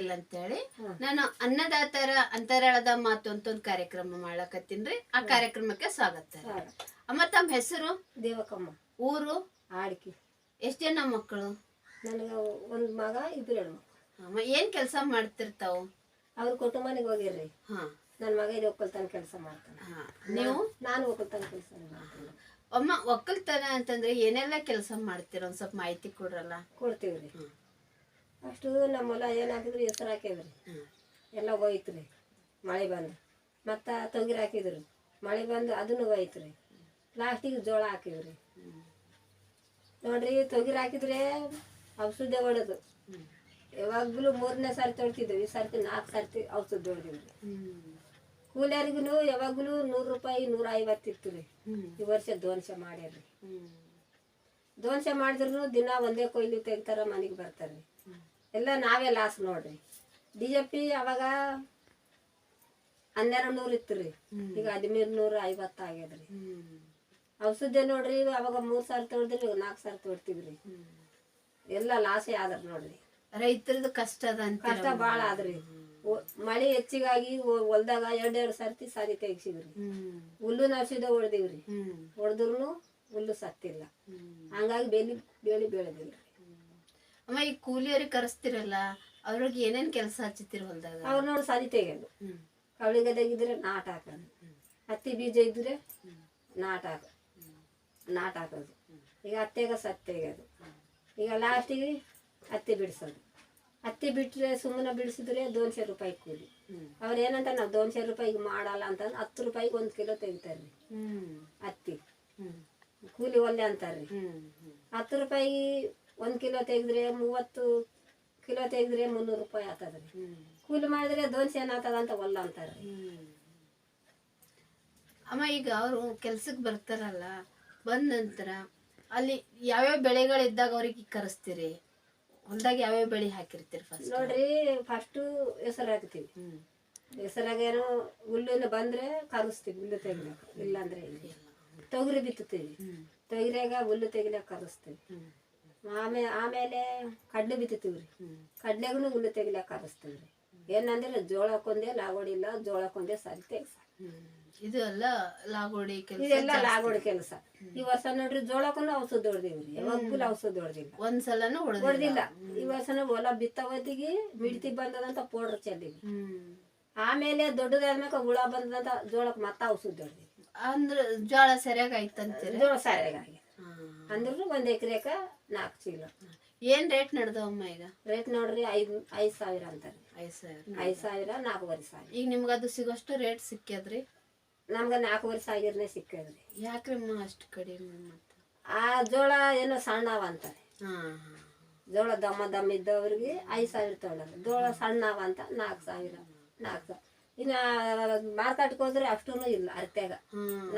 ಇಲ್ಲ ಅಂತೇಳಿ. ನಾನು ಅನ್ನದಾತರ ಅಂತರಾಳದ ಮಾತು ಅಂತ ಒಂದು ಕಾರ್ಯಕ್ರಮ ಮಾಡಕತ್ತೀನ್ರಿ ಆ ಕಾರ್ಯಕ್ರಮಕ್ಕೆ ಸ್ವಾಗತ ಅಮ್ಮ ತಮ್ಮ ಹೆಸರು? ದೇವಕಮ್ಮ. ಊರು? ಆಡ್ಕಿ. ಎಷ್ಟ್ ಜನ ಮಕ್ಕಳು? ನನಗೆ ಒಂದು ಮಗ ಇಬ್ರು ಅಮ್ಮ ಏನ್ ಕೆಲಸ ಮಾಡ್ತಿರ್ತಾವು? ಅವ್ರ ಕುಟುಂಬನಿಗೆ ಹೋಗಿರ್ರಿ. ಹಾ. ನನ್ನ ಮಗ ಇದು ಒಕ್ಕಲ್ತನ ಕೆಲಸ ಮಾಡ್ತಾನೆ. ಹಾ. ನೀವು? ನಾನು ಒಕ್ಕಲ್ತನ ಕೆಲಸ ಮಾಡ್ತೀನಿ. ಅಮ್ಮ ಒಕ್ಕಲ್ತನ ಅಂತಂದ್ರೆ ಏನೆಲ್ಲ ಕೆಲಸ ಮಾಡ್ತೀರ? ಒಂದ್ ಸ್ವಲ್ಪ ಮಾಹಿತಿ ಕೊಡ್ರಲ್ಲ? ಕೊಡ್ತೀವ್ರಿ. ಅಷ್ಟು ನಮ್ಮ ಹೊಲ ಏನಾಗಿದ್ರು ಹಾಕಿದ್ರಿ ಹೆಸರು ಹಾಕಿದ್ರಿ. ಎಲ್ಲ ಹೋಯ್ತು ರೀ ಮಳೆ ಬಂದು. ಮತ್ತು ತೊಗರಿ ಹಾಕಿದ್ರು. ಮಳೆ ಬಂದು ಅದನ್ನು ಹೋಯ್ತು ರೀ ಲಾಸ್ಟಿಗೆ ಜೋಳ ಹಾಕಿದ್ರಿ. ನೋಡ್ರಿ, ತೊಗರಿ ಹಾಕಿದ್ರೆ ಔಷಧಿ ಹೊಡೆದು. ಯಾವಾಗಲೂ ಮೂರನೇ ಸಾರಿ ತೊಳ್ತಿದ್ವಿ ಈ ಸರ್ತಿ ನಾಲ್ಕು ಸರ್ತಿ ಔಷಧಿ ಹೊಡೆದಿವಿ ಹ್ಮ್. ಕೂಲಿಯರಿಗೂ ಯಾವಾಗಲೂ ನೂರು ರೂಪಾಯಿ, ನೂರ ಐವತ್ತು ಇತ್ತು ರೀ ಈ ವರ್ಷ ದೋನ್ಸೆ ಮಾಡ್ಯಾರ್ರಿ. ದೋನ್ಸೆ ಮಾಡಿದ್ರು ದಿನ ಒಂದೇ ಕೊಯ್ಲು ತೆಗಿತಾರ, ಮನೆಗೆ ಬರ್ತಾರೆ ಎಲ್ಲ ನಾವೇ ಲಾಸ್ ನೋಡ್ರಿ. ಡಿ ಎ ಪಿ ಅವಾಗ ಹನ್ನೆರಡು ನೂರು ಇತ್ತು ರೀ ಈಗ ಹದಿಮೂರು ನೂರ ಐವತ್ತು ಆಗ್ಯದ್ರಿ. ಔಷಧಿ ನೋಡ್ರಿ ಅವಾಗ ಮೂರ್ ಸಾವಿರ ತೊಳ್ದ್ರಿ ಇವಾಗ ನಾಲ್ಕು ಸಾವಿರ ತೊಳ್ತೀವ್ರಿ ಎಲ್ಲ ಲಾಸೇ ಆದ್ರ ನೋಡ್ರಿ. ರೈತರದು ಕಷ್ಟ ಕಷ್ಟ ಭಾಳ ಆದ್ರಿ. ಮಳೆ ಹೆಚ್ಚಿಗಾಗಿ ಹೊಲ್ದಾಗ ಎರಡೆರಡು ಸರ್ತಿ ಸಾದಿ ತೆಗಿಸಿದ್ರಿ. ಹುಲ್ಲುನ ಹುಲ್ಲು ಔಷಧ ಹೊಡೆದಿವ್ರಿ. ಹೊಡೆದ್ರು ಹುಲ್ಲು ಸತ್ತಿಲ್ಲ. ಹಂಗಾಗಿ ಬೇಲಿ ಬೇಲಿ ಬೆಳೆದಿಲ್ಲ ಅಮ್ಮ ಈ ಕೂಲಿಯವ್ರಿಗೆ ಕರೆಸ್ತಿರಲ್ಲ ಅವ್ರಿಗೆ ಏನೇನ್ ಕೆಲಸ ಹಚ್ಚುತ್ತೀರ ಹೊಲ್ದಾಗ? ಅವ್ರು ನೋಡಿ ಸಾದಿ ತೆಗೆಯೋದು ಹ್ಮ್. ಕವಳಿ ಗದ್ದೆಗಿದ್ರೆ ನಾಟ ಹಾಕೋದು. ಹತ್ತಿ ಬೀಜ ಇದ್ರೆ ನಾಟ ಹಾಕ ನಾಟ ಹಾಕೋದು. ಈಗ ಹತ್ತೆಗ ಸತ್ ತೆಗೆಯೋದು ಈಗ ಲಾಸ್ಟಿಗೆ ಹತ್ತಿ ಬಿಡಿಸೋದು. ಹತ್ತಿ ಬಿಟ್ಟರೆ ಸುಮ್ಮನೆ ಬಿಡಿಸಿದ್ರೆ ದೋನ್ಶೆ ರೂಪಾಯಿ ಕೂಲಿ. ಅವ್ರು ಏನಂತ ನಾವು ದೋನ್ಶೆ ರೂಪಾಯಿಗೆ ಮಾಡಲ್ಲ ಅಂತಂದ್ರೆ ಹತ್ತು ರೂಪಾಯಿಗೆ ಒಂದು ಕಿಲೋ ತೆಗಿತಾರೆ ರೀ ಹ್ಮ್. ಹತ್ತಿ. ಕೂಲಿ ಒಲ್ಲೆ ಅಂತಾರೆ ರೀ. ಹತ್ತು ರೂಪಾಯಿ ಒಂದು ಕಿಲೋ ತೆಗೆದ್ರೆ ಮೂವತ್ತು ಕಿಲೋ ತೆಗೆದ್ರೆ ಮುನ್ನೂರು ರೂಪಾಯಿ ಆಗ್ತದೆ ರೀ ಹ್ಮ್. ಕೂಲಿ ಮಾಡಿದ್ರೆ ದೋನ್ಸೆ ಏನಾಗ್ತದ ಅಂತ ಒಲ್ಲ ಅಂತಾರೆ. ಅಮ್ಮ ಈಗ ಅವರು ಕೆಲ್ಸಕ್ಕೆ ಬರ್ತಾರಲ್ಲ ಬಂದ ನಂತರ ಅಲ್ಲಿ ಯಾವ್ಯಾವ ಬೆಳೆಗಳಿದ್ದಾಗ ಅವ್ರಿಗೆ ಕರೆಸ್ತೀರಿ? ಹೊಲ್ದಾಗ ಯಾವ್ಯಾವ ಬೆಳೆ ಹಾಕಿರ್ತೀರಿ ಫಸ್ಟ್ ನೋಡ್ರಿ ಫಸ್ಟು ಹೆಸರು ಹಾಕ್ತೀವಿ. ಹೆಸರಾಗೇನು ಹುಲ್ಲಿನ ಬಂದ್ರೆ ಕರೆಸ್ತೀವಿ ಹುಲ್ಲು ತೆಗಿಲಾಕ ಇಲ್ಲಾಂದ್ರೆ ಇಲ್ಲ. ತೊಗರಿ ಬಿತ್ತುತ್ತೀವಿ. ತೊಗರಿಯಾಗ ಹುಲ್ಲು ತೆಗಿಲಾಕ ಕರೆಸ್ತೀವಿ. ಆಮೇಲೆ ಆಮೇಲೆ ಕಡ್ಲೆ ಬಿತ್ತೀವಿ ರೀ. ಕಡ್ಲೆಗೂ ಹುಲ್ಲು ತೆಗಿಲಾಕ ಹರಿಸ್ತೀವಿ ರೀ ಏನಂದ್ರೆ ಜೋಳಕ್ಕೊಂದೇ ಲಾಗೋಡಿ ಇಲ್ಲ ಜೋಳಕ್ಕೊಂದೇ ಸರಿ ತೆಗ್ಸ. ಹ್ಮ್. ಇದು ಎಲ್ಲ ಲಾಗೋಡಿ ಕೆಲಸ ಇದೆಲ್ಲ ಲಾಗೋಡಿ ಕೆಲಸ. ಈ ವರ್ಷ ನೋಡ್ರಿ ಜೋಳಕ್ಕೂ ಔಷಧ ಹೊಡೆದಿವಿ ರೀ ಯಾವಾಗಲೂ ಔಷಧ ಹೊಡೆದಿಲ್ಲ. ಒಂದ್ಸಲನು ಹೊಡೆದಿಲ್ಲ. ಈ ವರ್ಷನ ಹೊಲ ಬಿತ್ತ ಹೊತ್ತಿಗೆ ಮಿಡ್ತಿ ಬಂದದಂತ ಪೌಡ್ರ್ ಚೆಲ್ಲಿವಿ. ಆಮೇಲೆ ದೊಡ್ಡದಾದ್ಮೇಲೆ ಹುಳ ಬಂದದಂತ ಜೋಳಕ್ಕೆ ಮತ್ತೆ ಔಷಧ ಹೊಡೆದಿವಿ. ಅಂದ್ರೆ ಜೋಳ ಸರಿಯಾಗಿ ಆಯ್ತಂತೀರಿ? ಜೋಳ ಸರಿಯಾಗಿ. ಅಂದ್ರೂ ಒಂದ್ ಎಕರೆಕ ನಾಲ್ಕು ಚೀಲ. ಏನು ರೇಟ್ ನಡ್ದವಮ್ಮ ಈಗ? ರೇಟ್ ನೋಡ್ರಿ ಐದು ಐದ್ ಸಾವಿರ ಅಂತಾರೆ. ಐದು ಸಾವಿರ. ಐದು ಸಾವಿರ ನಾಲ್ಕೂವರೆ ಸಾವಿರ. ಈಗ ನಿಮ್ಗೆ ಅದು ಸಿಗೋಷ್ಟು ರೇಟ್ ಸಿಕ್ಕ್ಯದ್ರಿ? ನಮ್ಗೆ ನಾಲ್ಕೂವರೆ ಸಾವಿರನೇ ಸಿಕ್ಕದ್ರಿ ಯಾಕ್ರಿ ಅಮ್ಮ ಅಷ್ಟು ಕಡಿಮೆ ಮತ್ತೆ? ಆ ಜೋಳ ಏನೋ ಸಣ್ಣವ ಅಂತಾರೆ. ಹಾಂ ಜೋಳ ದಮ್ಮ ದಮ್ಮ ಇದ್ದವ್ರಿಗೆ ಐದು ಸಾವಿರ ತಗೊಳ್ಳೋದು ಜೋಳ ಸಣ್ಣವ ಅಂತ ನಾಲ್ಕು ಸಾವಿರ ನಾಲ್ಕು ಸಾವಿರ. ಇನ್ನು ಮಾರ್ಕೆಟ್ಗೆ ಹೋದ್ರೆ ಅಷ್ಟೂ ಇಲ್ಲ ಅರ್ತ್ಯಾಗ.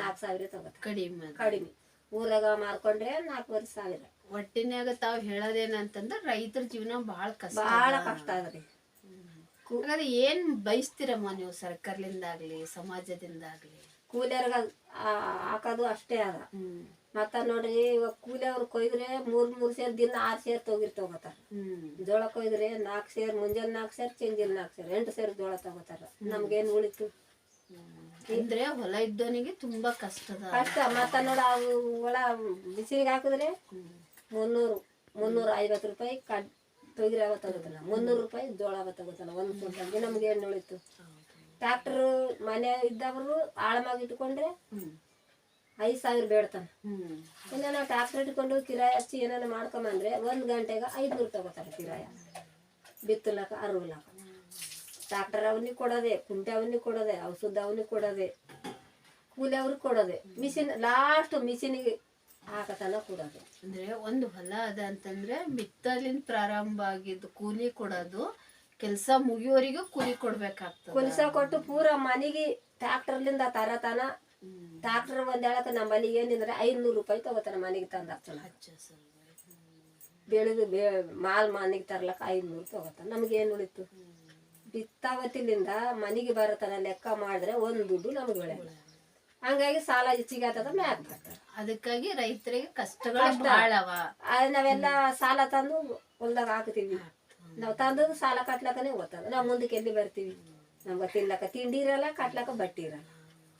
ನಾಲ್ಕು ಸಾವಿರ ತಗೋತಾರೆ. ಕಡಿಮೆ ಕಡಿಮೆ. ಊರಾಗ ಮಾರ್ಕೊಂಡ್ರೆ ನಾಲ್ಕೂವರೆ ಸಾವಿರ. ಒಟ್ಟಿನ್ಯಾಗ ತಾವ್ ಹೇಳೋದೇನಂತಂದ್ರ ರೈತರ ಜೀವನ ಬಹಳ ಕಷ್ಟ ಬಹಳ ಕಷ್ಟ ಅದ್ರಿ. ಹಾಗಾದ್ರೆ ಏನ್ ಬಯಸ್ತೀರಮ್ಮ ನೀವು ಸರ್ಕಾರದಿಂದ ಆಗ್ಲಿ ಸಮಾಜದಿಂದ ಆಗ್ಲಿ ಕೂಲಿಯರ್ಗ ಹಾಕೋದು ಅಷ್ಟೇ ಅದ. ಮತ್ತ ನೋಡ್ರಿ ಇವಾಗ ಕೂಲಿ ಅವ್ರು ಕೊಯ್ದ್ರೆ ಮೂರ್ ಮೂರ್ ಸೇರ್ ದಿನ ಆರ್ ಸೇರ್ ತೊಗಿರ್ ಮತ್ತಾರ ಜೋಳ ಕೊಯ್ದ್ರೆ ನಾಲ್ಕು ಸೇರ್ ಮುಂಜಾನೆ ನಾಲ್ಕು ಸೇರ್ ಚೆಂಜಿಲ್ ನಾಲ್ಕು ಸೇರ್ ಎಂಟು ಸೇರ್ ಜೋಳ ತಗೋತಾರ. ನಮ್ಗೇನ್ ಉಳಿತು? ಅಂದ್ರೆ ಹೊಲ ಇದ್ದವನಿಗೆ ತುಂಬಾ ಕಷ್ಟ ಕಷ್ಟ. ಮತ್ತ ನೋಡ ಅವು ಒಳ ಬಿಸಿಲಿಗೆ ಹಾಕಿದ್ರೆ ಮುನ್ನೂರು, ಮುನ್ನೂರ ಐವತ್ತು ರೂಪಾಯಿ ಕಡ್ ತೊಗಿರಿ ಅವ ತಗೋತಾನ. ಮುನ್ನೂರು ರೂಪಾಯಿ ಜೋಳ ಅವ ತಗೋತಾನ ಒಂದು ಕ್ವಿಂಟಲ್ಗೆ. ನಮ್ಗೆ ಏನು ಉಳಿತು ಟ್ರ್ಯಾಕ್ಟರ್ ಮನೆ ಇದ್ದವರು ಆಳಮಾಗ ಇಟ್ಕೊಂಡ್ರೆ ಐದು ಸಾವಿರ ಬೇಡ್ತಾನೆ. ಇನ್ನ ನಾವು ಟ್ರ್ಯಾಕ್ಟರ್ ಇಟ್ಕೊಂಡು ಕಿರಾಯ ಹಚ್ಚಿ ಏನಾರ ಮಾಡ್ಕೊಂಬಂದ್ರೆ ಒಂದು ಗಂಟೆಗೆ ಐದುನೂರು ತಗೋತಾರೆ ಕಿರಾಯ. ಬಿತ್ತಲಕ ಅರುವಲಕ ಟ್ರ್ಯಾಕ್ಟರ್ ಅವನಿಗೆ ಕೊಡೋದೆ, ಕುಂಟೆ ಅವನಿಗೆ ಕೊಡೋದೆ, ಔಷಧ ಅವನಿಗೆ ಕೊಡೋದೆ, ಕೂಲಿ ಅವ್ರಿಗೆ ಕೊಡೋದೆ. ಮಿಷಿನ್ ಲಾಸ್ಟ್ ಮಿಷಿನಿಗೆ ಹಾಕತನ ಕೊಡೋದು ಅಂದ್ರೆ ಒಂದು ಹೊಲ ಅದ ಅಂತಂದ್ರೆ ಬಿತ್ತಲಿನ ಪ್ರಾರಂಭ ಆಗಿದ್ದು ಕೂಲಿ ಕೊಡೋದು ಕೆಲಸ ಮುಗಿಯೋರಿಗೂ ಕೂಲಿ ಕೊಡ್ಬೇಕಾಗ್ತದೆ. ಕೆಲಸ ಕೊಟ್ಟು ಪೂರ ಮನೆಗೆ ಟ್ರ್ಯಾಕ್ಟರ್ಲಿಂದ ತರತನ ಟ್ರ್ಯಾಕ್ಟರ್ ಒಂದ್ ಹೇಳಕ ನಮ್ಮಲ್ಲಿ ಏನಿದ್ರೆ ಐನೂರು ರೂಪಾಯಿ ತಗೋತಾನ ಮನೆಗೆ ತಂದ ಹಚ್ಚ ಸಲ್ವಾರಿ. ಬೆಳೆದು ಬೇ ಮಾಲ್ ಮನೆಗೆ ತರ್ಲಕ್ಕ ಐನೂರು ತಗೋತಾನ ನಮ್ಗೆ ಏನು ಉಳಿತು? ಬಿತ್ತಾವತ್ತಿಲಿಂದ ಮನೆಗೆ ಬರತನ ಲೆಕ್ಕ ಮಾಡಿದ್ರೆ ಒಂದು ದುಡ್ಡು ನಮ್ಗೆ ಬೆಳೆ ಹಂಗಾಗಿ ಸಾಲ ಹೆಚ್ಚಿಗೆ ಆತದ ಮ್ಯಾಕ್ ಅದಕ್ಕಾಗಿ ರೈತರಿಗೆ ಕಷ್ಟಗಳು ಕಷ್ಟ. ಆದ್ರೆ ನಾವೆಲ್ಲ ಸಾಲ ತಂದು ಹೊಲ್ದಾಗ ಹಾಕ್ತೀವಿ ನಾವು ತಂದು ಸಾಲ ಕಟ್ಲಕ್ಕನೇ ಓದ್ತದ ನಾವು ಮುಂದಕ್ಕೆ ಎಲ್ಲಿ ಬರ್ತೀವಿ? ನಮ್ಗೆ ತಿನ್ಲಕ್ಕ ತಿಂಡಿ ಇರಲ್ಲ ಕಟ್ಲಕ್ಕ ಬಟ್ಟಿ ಇರಲ್ಲ.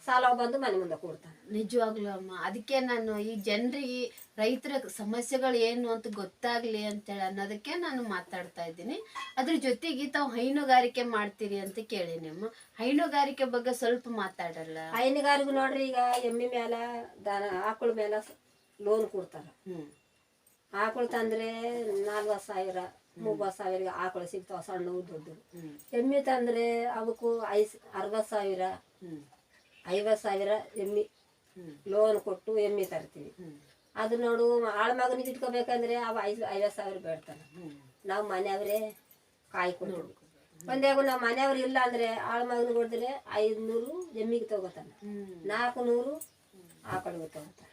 ಸಾಲ ಬಂದು ಮನೆ ಮುಂದೆ ಕೊಡ್ತಾನೆ. ನಿಜವಾಗ್ಲೂ ಅಮ್ಮ. ಅದಕ್ಕೆ ನಾನು ಈ ಜನರಿಗೆ ರೈತರ ಸಮಸ್ಯೆಗಳು ಏನು ಅಂತ ಗೊತ್ತಾಗ್ಲಿ ಅಂತೇಳಿ ಅನ್ನೋದಕ್ಕೆ ನಾನು ಮಾತಾಡ್ತಾ ಇದ್ದೀನಿ. ಅದ್ರ ಜೊತೆಗೆ ತಾವು ಹೈನುಗಾರಿಕೆ ಮಾಡ್ತೀರಿ ಅಂತ ಕೇಳೀನಿ ಅಮ್ಮ. ಹೈನುಗಾರಿಕೆ ಬಗ್ಗೆ ಸ್ವಲ್ಪ ಮಾತಾಡಲ್ಲ? ಹೈನುಗಾರಿಗೂ ನೋಡ್ರಿ ಈಗ ಎಮ್ಮೆ ಮೇಲೆ ದನ ಆಕಳ ಮೇಲೆ ಲೋನ್ ಕೊಡ್ತಾರ. ಹ್ಮ್. ಆಕಳು ತಂದ್ರೆ ನಾಲ್ವತ್ತು ಸಾವಿರ ಮೂವತ್ತು ಸಾವಿರ ಆಕಳು ಸಿಗ್ತಾವ ಸಣ್ಣವು ದೊಡ್ಡವು. ಎಮ್ಮೆ ತಂದ್ರೆ ಅವಕ್ಕೂ ಐಸ್ ಅರವತ್ತು ಸಾವಿರ. ಹ್ಮ್. ಐವತ್ತು ಸಾವಿರ ಎಮ್ಮಿ ಲೋನ್ ಕೊಟ್ಟು ಎಮ್ಮಿ ತರ್ತೀವಿ. ಅದು ನೋಡು ಆಳ ಮಗನಿಗೆ ಇಟ್ಕೋಬೇಕಂದ್ರೆ ಅವ ಐದು ಐವತ್ತು ಸಾವಿರ ಬೇಡ್ತಾನೆ. ನಾವು ಮನೆಯವರೇ ಕಾಯಿ ಕೊಡ್ಬೇಕು ಒಂದೇಗು ನಾವು ಮನೆಯವ್ರು ಇಲ್ಲ ಅಂದ್ರೆ ಆಳ ಮಗನಿಗೆ ಹೊಡೆದ್ರೆ ಐದುನೂರು ಎಮ್ಮಿಗೆ ತಗೋತಾನೆ. ನಾಲ್ಕು ನೂರು ಆಕಳಿಗೆ ತಗೋತಾನೆ.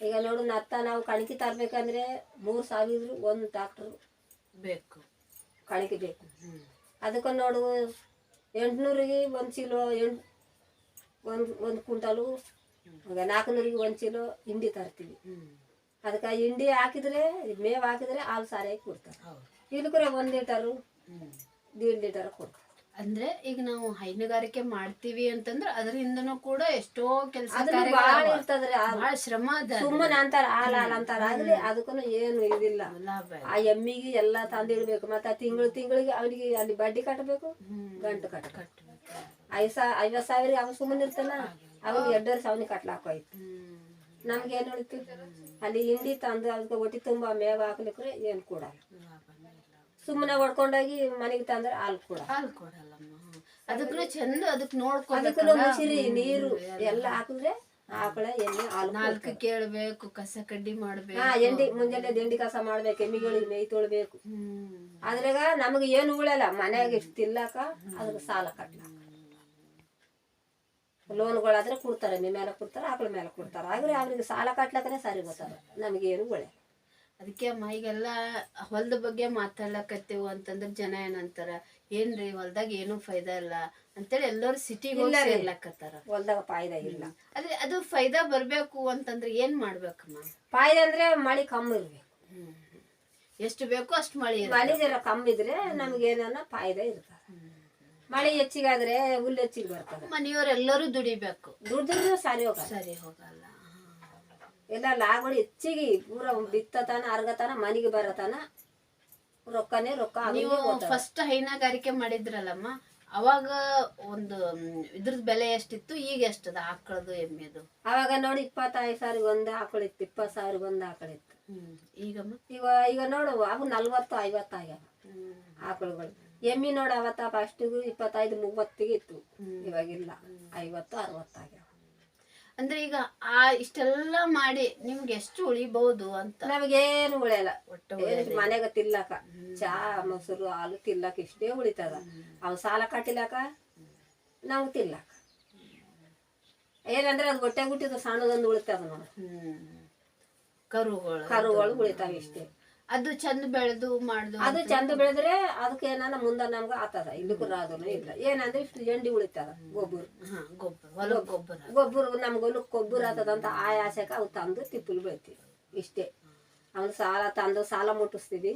ಈಗ ನೋಡು ನತ್ತ ನಾವು ಕಣಕಿ ತರಬೇಕಂದ್ರೆ ಮೂರು ಸಾವಿರ ಒಂದು ಟ್ರಾಕ್ಟರ್ ಬೇಕು. ಕಣಕಿ ಬೇಕು. ಅದಕ್ಕೆ ನೋಡು ಎಂಟುನೂರಿಗೆ ಒಂದು ಚೀಲ ಎಂಟು ಒಂದು ಒಂದು ಕುಂಟಲು ನಾಲ್ಕುನೂರಿಗೆ ಒಂದು ಚೀಲ ಹಿಂಡಿ ತರ್ತೀವಿ. ಅದಕ್ಕೆ ಹಿಂಡಿ ಹಾಕಿದ್ರೆ ಮೇವು ಹಾಕಿದ್ರೆ ಹಾಲು ಸಾರಿಯಾಗಿ ಕೊಡ್ತಾರೆ. ಹೌದು. ಇಲ್ಕರೆ ಒಂದು ಲೀಟರು ದೀಡ್ ಲೀಟರ್ ಕೊಡ್ತಾರೆ. ಅಂದ್ರೆ ಈಗ ನಾವು ಹೈನುಗಾರಿಕೆ ಮಾಡ್ತೀವಿ ಅಂತಂದ್ರೆ ಅದರಿಂದನೂ ಕೂಡ ಎಷ್ಟೋ ಕೆಲಸ ಶ್ರಮ ಸುಮ್ಮನೆ ಅಂತಾರ ಹಾಲು ಹಾಲು ಅಂತಾರ. ಆಗ್ಲಿ ಅದಕ್ಕೂ ಏನು ಇದಿಲ್ಲ. ಆ ಎಮ್ಮಿಗೆ ಎಲ್ಲಾ ತಂದಿಡ್ಬೇಕು. ಮತ್ತೆ ತಿಂಗಳು ತಿಂಗಳಿಗೆ ಅವನಿಗೆ ಅಲ್ಲಿ ಬಡ್ಡಿ ಕಟ್ಟಬೇಕು ಗಂಟು ಕಟ್ಟ ಕಟ್ಟಬೇಕು. ಐದು ಸಾವಿರ ಐವತ್ತು ಸಾವಿರ ಅವ್ನು ಸುಮ್ಮನೆ ಇರ್ತಾನ ಅವನಿಗೆ ಎರಡು ವರ್ಷ ಅವನಿಗೆ ಕಟ್ಲಾಕ ಹೋಯ್ತು. ಹ್ಮ್ ನಮ್ಗೆ ಏನು ಉಳಿತು ಅಲ್ಲಿ ಹಿಂಡಿ ತಂದು ಅದಕ್ಕೆ ಹೊಟ್ಟಿ ತುಂಬ ಮೇವ ಹಾಕ್ಲಿಕ್ರೆ ಏನು ಕೊಡಲ್ಲ. ಸುಮ್ಮನೆ ಹೊಡ್ಕೊಂಡೋಗಿ ಮನೆಗೆ ತಂದ್ರೆ ಹಾಲು ಕೊಡ. ಹಾಲು ಕೊಡಲ್ಲ ಅದಕ್ಕೂ ಚಂದ ಅದಕ್ಕೆ ನೋಡ್ಕೊಂಡು ಅದಕ್ಕೂ ಮುಸಿರಿ ನೀರು ಎಲ್ಲ ಹಾಕಿದ್ರೆ ಆಕಳ ಎಣ್ಣೆ ಹಾಲು ನಾಲ್ಕು ಕೇಳಬೇಕು ಕಸ ಕಡ್ಡಿ ಮಾಡ್ಬೇಕು. ಹಾ ಎಂಡಿ ಮುಂಜಾನೆ ದಿಂಡಿ ಕಸ ಮಾಡ್ಬೇಕು ಎಮ್ಮಿಗಳಿಗೆ ಮೇಯ್ ತೊಳ್ಬೇಕು. ಆದ್ರೆ ಅದ್ರಾಗ ನಮಗೆ ಏನು ಉಳಿಯಲ್ಲ ಮನ್ಯಾಗ ಇಷ್ಟು ತಿಲ್ಲಾಕ ಅದಕ್ಕೆ ಸಾಲ ಕಟ್ಲಾಕ. ಲೋನ್ಗಳಾದ್ರೆ ಕೊಡ್ತಾರೆ ಮೇ ಮೇಲೆ ಕೊಡ್ತಾರೆ ಆಕಳ ಮೇಲೆ ಕೊಡ್ತಾರೆ. ಆದ್ರೆ ಅವ್ರಿಗೆ ಸಾಲ ಕಟ್ಲಕ್ಕನೆ ಸರಿ ಗೊತ್ತದ ನಮಗೇನು ಒಳ್ಳೆ. ಅದಕ್ಕೆ ಅಮ್ಮ ಈಗೆಲ್ಲ ಹೊಲದ ಬಗ್ಗೆ ಮಾತಾಡ್ಲಕತ್ತೇವು ಅಂತಂದ್ರೆ ಜನ ಏನಂತಾರ ಏನ್ರಿ ಹೊಲ್ದಾಗ ಏನು ಫೈದಾ ಇಲ್ಲ ಅಂತೇಳಿ ಎಲ್ಲರೂ ಸಿಟಿಗೆ ಹೋಗಿ ಸೇರ್ಲಕತ್ತಾರ. ಹೊಲ್ದಾಗ ಫಾಯ್ದಾ ಇಲ್ಲ. ಅದೇ ಅದು ಫೈದಾ ಬರ್ಬೇಕು ಅಂತಂದ್ರೆ ಏನ್ ಮಾಡ್ಬೇಕಮ್ಮ? ಫಾಯ್ದೆ ಅಂದ್ರೆ ಮಳೆ ಕಮ್ಮಿ ಇರ್ಬೇಕು. ಎಷ್ಟು ಬೇಕೋ ಅಷ್ಟು ಮಳೆ ಮಳಿ ಕಮ್ಮಿ ಇದ್ರೆ ನಮ್ಗೆ ಏನನ್ನ ಫಾಯ್ದಾ ಇರ್ತದೆ ಮಳೆ ಹೆಚ್ಚಿಗಾದ್ರೆ ಹುಲ್ಲು ಹೆಚ್ಚಿಗೆ ಬರ್ತದೆ. ಮನೆಯವರೆಲ್ಲರೂ ದುಡಿಬೇಕು. ದುಡಿದ್ರೆ ಸರಿ ಹೋಗ ಸರಿ ಹೋಗಲ್ಲ. ಎಲ್ಲ ಲಾಗಳು ಹೆಚ್ಚಿಗೆ ಪೂರ ಬಿತ್ತತಾನ ಅರ್ಗತನ ಮನೆಗೆ ಬರತಾನ ರೊಕ್ಕನೇ ರೊಕ್ಕ ನೀವು. ಫಸ್ಟ್ ಹೈನುಗಾರಿಕೆ ಮಾಡಿದ್ರಲ್ಲಮ್ಮ ಅವಾಗ ಒಂದು ಇದ್ರದ ಬೆಲೆ ಎಷ್ಟಿತ್ತು ಈಗ ಎಷ್ಟದ ಆಕಳದು ಎಮ್ಮೆದು? ಅವಾಗ ನೋಡಿ ಇಪ್ಪತ್ತೈದು ಸಾವಿರ ಒಂದು ಆಕಳಿತ್ತು ಇಪ್ಪತ್ತು ಸಾವಿರ ಒಂದು ಆಕಳಿತ್ತು. ಈಗಮ್ಮ? ಈಗ ಈಗ ನೋಡು ಅವು ನಲ್ವತ್ತು ಐವತ್ತು ಆಗ್ಯಾವ. ಆಕಳುಗಳು. ಎಮ್ಮಿ ನೋಡಿ ಅವತ್ತ ಫಸ್ಟಿಗೂ ಇಪ್ಪತ್ತೈದು ಮೂವತ್ತಿಗೆ ಇತ್ತು. ಇವಾಗಿಲ್ಲ. ಐವತ್ತು ಅರವತ್ತಾಗ್ಯಾವ. ಅಂದ್ರೆ ಈಗ ಆ ಇಷ್ಟೆಲ್ಲ ಮಾಡಿ ನಿಮ್ಗೆ ಎಷ್ಟು ಉಳಿಬಹುದು ಅಂತ? ನಮಗೇನು ಉಳಿಯಲ್ಲ. ಒಟ್ಟು ಮನೆಗ ತಿಲ್ಲಕ ಚಾ ಮೊಸರು ಹಾಲು ತಿಲ್ಲಕ ಇಷ್ಟೇ ಉಳಿತದ. ಅವ್ ಸಾಲ ಕಟ್ಟಿಲಕ ನಾವು ತಿಲ್ಲಕ ಏನಂದ್ರೆ ಅದು ಹೊಟ್ಟೆ ಗುಟ್ಟಿದ ಸಣ್ಣದೊಂದು ಉಳಿತದ ನೋಡಿ. ಕರುಗಳು. ಕರುಗಳು ಉಳಿತಾವ ಇಷ್ಟೇ. ಅದು ಚಂದ ಬೆಳೆದು ಮಾಡುದು ಅದು ಚಂದ ಬೆಳೆದ್ರೆ ಅದಕ್ಕೆ ಏನಾನ ಮುಂದೆ ನಮ್ಗೆ ಆತದ ಇಲ್ಲಕ್ಕೂ ರಾದನು ಇಲ್ಲ. ಏನಂದ್ರೆ ಇಷ್ಟು ಎಂಡಿ ಉಳಿತದ ಗೊಬ್ಬರ. ಗೊಬ್ಬರ ಗೊಬ್ಬರ. ಗೊಬ್ಬರ. ನಮ್ಗೆ ಹೊಲಕ್ಕೆ ಗೊಬ್ಬರ ಆತದ ಅಂತ ಆ ಆಸೆಕ ಅವು ತಂದು ತಿಪ್ಪಲು ಬೆಳಿತೀವಿ ಇಷ್ಟೇ. ಅವ್ನು ಸಾಲ ತಂದು ಸಾಲ ಮುಟ್ಟಿಸ್ತೀವಿ.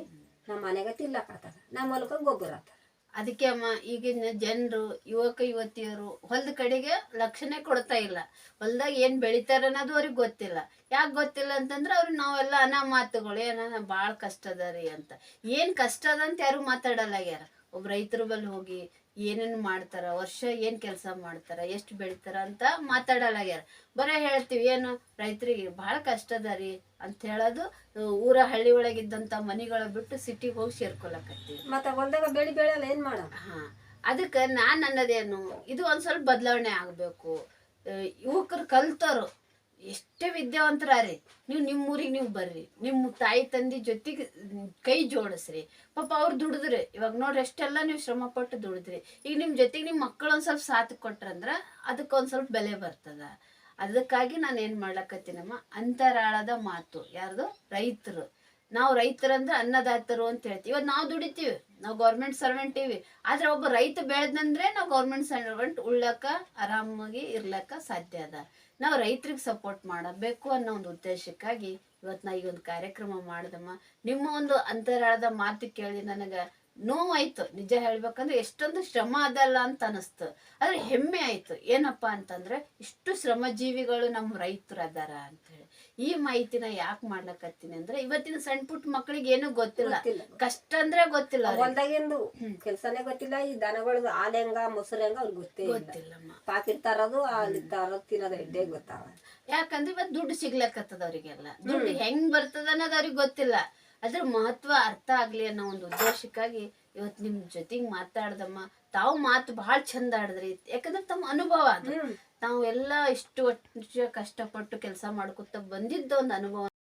ನಮ್ಮ ಮನೆಗೆ ತಿಲ್ಲಕ್ ಆತದ ನಮ್ಮ ಹೊಲಕ್ಕೆ ಗೊಬ್ಬರ ಆತದ. ಅದಕ್ಕೆ ಅಮ್ಮ, ಈಗಿನ ಜನರು, ಯುವಕ, ಯುವತಿಯರು ಹೊಲದ ಕಡೆಗೆ ಲಕ್ಷಣೆ ಕೊಡ್ತಾ ಇಲ್ಲ. ಹೊಲ್ದಾಗ ಏನು ಬೆಳಿತಾರ ಅನ್ನೋದು ಅವ್ರಿಗೆ ಗೊತ್ತಿಲ್ಲ. ಯಾಕೆ ಗೊತ್ತಿಲ್ಲ ಅಂತಂದ್ರೆ ಅವ್ರಿಗೆ ನಾವೆಲ್ಲ ಅನಾಮಾತುಗಳು, ಏನ ಭಾಳ ಕಷ್ಟ ರೀ ಅಂತ. ಏನು ಕಷ್ಟ ಅದ ಅಂತ ಯಾರು ಮಾತಾಡಲ್ಲ ಯಾರ. ಒಬ್ಬ ರೈತರ ಬಲ್ಲಿ ಹೋಗಿ ಏನೇನು ಮಾಡ್ತಾರ ವರ್ಷ ಏನ್ ಕೆಲಸ ಮಾಡ್ತಾರ ಎಷ್ಟು ಬೆಳಿತಾರ ಅಂತ ಮಾತಾಡಲಾಗ್ಯಾರ. ಬರೇ ಹೇಳ್ತೀವಿ ಏನು ರೈತರಿಗೆ ಭಾಳ ಕಷ್ಟ ಅದ ರೀ ಅಂತ ಹೇಳೋದು ಊರ ಹಳ್ಳಿ ಒಳಗಿದ್ದಂತ ಮನಿಗಳ ಬಿಟ್ಟು ಸಿಟಿಗೆ ಹೋಗಿ ಸೇರ್ಕೊಳಕತ್ತೀವಿ. ಮತ್ತೆ ಹೊಲ್ದಾಗ ಬೆಳಿ ಬೆಳೆಯಲ್ಲ ಏನ್ ಮಾಡ? ಹಾ ಅದಕ್ಕೆ ನಾನು ಅನ್ನೋದೇನು ಇದು ಒಂದು ಸ್ವಲ್ಪ ಬದಲಾವಣೆ ಆಗಬೇಕು. ಯುವಕರು ಕಲ್ತರು ಎಷ್ಟೇ ವಿದ್ಯಾವಂತರಾರಿ ನೀವು ನಿಮ್ಮ ಊರಿಗೆ ನೀವು ಬರ್ರಿ, ನಿಮ್ಮ ತಾಯಿ ತಂದೆ ಜೊತೆಗೆ ಕೈ ಜೋಡಿಸ್ರಿ. ಪಾಪ ಅವ್ರು ದುಡಿದ್ರಿ, ಇವಾಗ ನೋಡ್ರಿ ಎಷ್ಟೆಲ್ಲ ನೀವು ಶ್ರಮ ಪಟ್ಟು ದುಡಿದ್ರಿ. ಈಗ ನಿಮ್ಮ ಜೊತೆಗೆ ನಿಮ್ಮ ಮಕ್ಕಳು ಒಂದು ಸ್ವಲ್ಪ ಸಾಥ್ ಕೊಟ್ರಂದ್ರೆ ಅದಕ್ಕೆ ಒಂದು ಸ್ವಲ್ಪ ಬೆಲೆ ಬರ್ತದ. ಅದಕ್ಕಾಗಿ ನಾನು ಏನು ಮಾಡ್ಲಕತ್ತೀನಮ್ಮ, ಅಂತರಾಳದ ಮಾತು. ಯಾರ್ದು? ರೈತರು. ನಾವು ರೈತರಂದ್ರೆ ಅನ್ನದಾತರು ಅಂತ ಹೇಳ್ತೀವಿ. ಇವತ್ತು ನಾವು ದುಡಿತೀವಿ, ನಾವು ಗೌರ್ಮೆಂಟ್ ಸರ್ವೆಂಟ್ ಇವಿ. ಆದ್ರೆ ಒಬ್ಬ ರೈತ ಬೆಳೆದಂದ್ರೆ ನಾವು ಗೌರ್ಮೆಂಟ್ ಸರ್ವೆಂಟ್ ಉಳ್ಳಕ ಆರಾಮಾಗಿ ಇರ್ಲಕ್ಕ ಸಾಧ್ಯ ಅದ. ನಾವು ರೈತರಿಗೆ ಸಪೋರ್ಟ್ ಮಾಡಬೇಕು ಅನ್ನೋ ಒಂದು ಉದ್ದೇಶಕ್ಕಾಗಿ ಇವತ್ತು ನಾ ಈ ಒಂದು ಕಾರ್ಯಕ್ರಮ ಮಾಡಿದಮ್ಮ. ನಿಮ್ಮ ಒಂದು ಅಂತರಾಳದ ಮಾತು ಕೇಳಿ ನನಗೆ ನೋವಾಯ್ತು. ನಿಜ ಹೇಳ್ಬೇಕಂದ್ರೆ ಎಷ್ಟೊಂದು ಶ್ರಮ ಅದಲ್ಲ ಅಂತ ಅನಿಸ್ತು. ಆದ್ರೆ ಹೆಮ್ಮೆ ಆಯ್ತು. ಏನಪ್ಪಾ ಅಂತಂದ್ರೆ ಇಷ್ಟು ಶ್ರಮಜೀವಿಗಳು ನಮ್ಮ ರೈತರು ಅದಾರ ಅಂತೇಳಿ ಈ ಮಾಹಿತಿನ ಯಾಕೆ ಮಾಡ್ಲಕತ್ತೀನಿ ಅಂದ್ರೆ ಇವತ್ತಿನ ಸಣ್ಣ ಪುಟ್ಟ ಮಕ್ಳಿಗೆ ಏನು ಗೊತ್ತಿಲ್ಲ. ಕಷ್ಟ ಅಂದ್ರೆ ಗೊತ್ತಿಲ್ಲ. ಹೊಲ್ದಾಗಿಂದು ಕೆಲ್ಸನೇ ಗೊತ್ತಿಲ್ಲ. ಈ ದನಗಳ ಹಾಲು ಹೆಂಗ ಮೊಸರು ಹೆಂಗ ಅವ್ರಿಗೆ ಗೊತ್ತೇ ಗೊತ್ತಿಲ್ಲಮ್ಮ. ಪಾಕಿಟ್ ತರೋದು ಅಲ್ಲಿ ತರೋದು ತಿನ್ನೋದು ಎಡ್ಡೆ ಗೊತ್ತಾವ ಯಾಕಂದ್ರೆ ಇವತ್ತು ದುಡ್ಡು ಸಿಗ್ಲಕತ್ತದ ಅವರಿಗೆಲ್ಲ. ದುಡ್ಡು ಹೆಂಗ್ ಬರ್ತದ ಅನ್ನೋದು ಅವ್ರಿಗೆ ಗೊತ್ತಿಲ್ಲ. ಅದ್ರ ಮಹತ್ವ ಅರ್ಥ ಆಗ್ಲಿ ಅನ್ನೋ ಒಂದು ಉದ್ದೇಶಕ್ಕಾಗಿ ಇವತ್ತು ನಿಮ್ ಜೊತೆಗ್ ಮಾತಾಡ್ದಮ್ಮ. ತಾವು ಮಾತು ಬಹಳ ಚಂದ ಆಡಿದ್ರಿ. ಯಾಕಂದ್ರೆ ತಮ್ಮ ಅನುಭವ ಅದು. ನಾವು ಎಲ್ಲ ಇಷ್ಟು ವರ್ಷ ಕಷ್ಟಪಟ್ಟು ಕೆಲಸ ಮಾಡ್ಕೊತ ಬಂದಿದ್ದ ಒಂದು ಅನುಭವ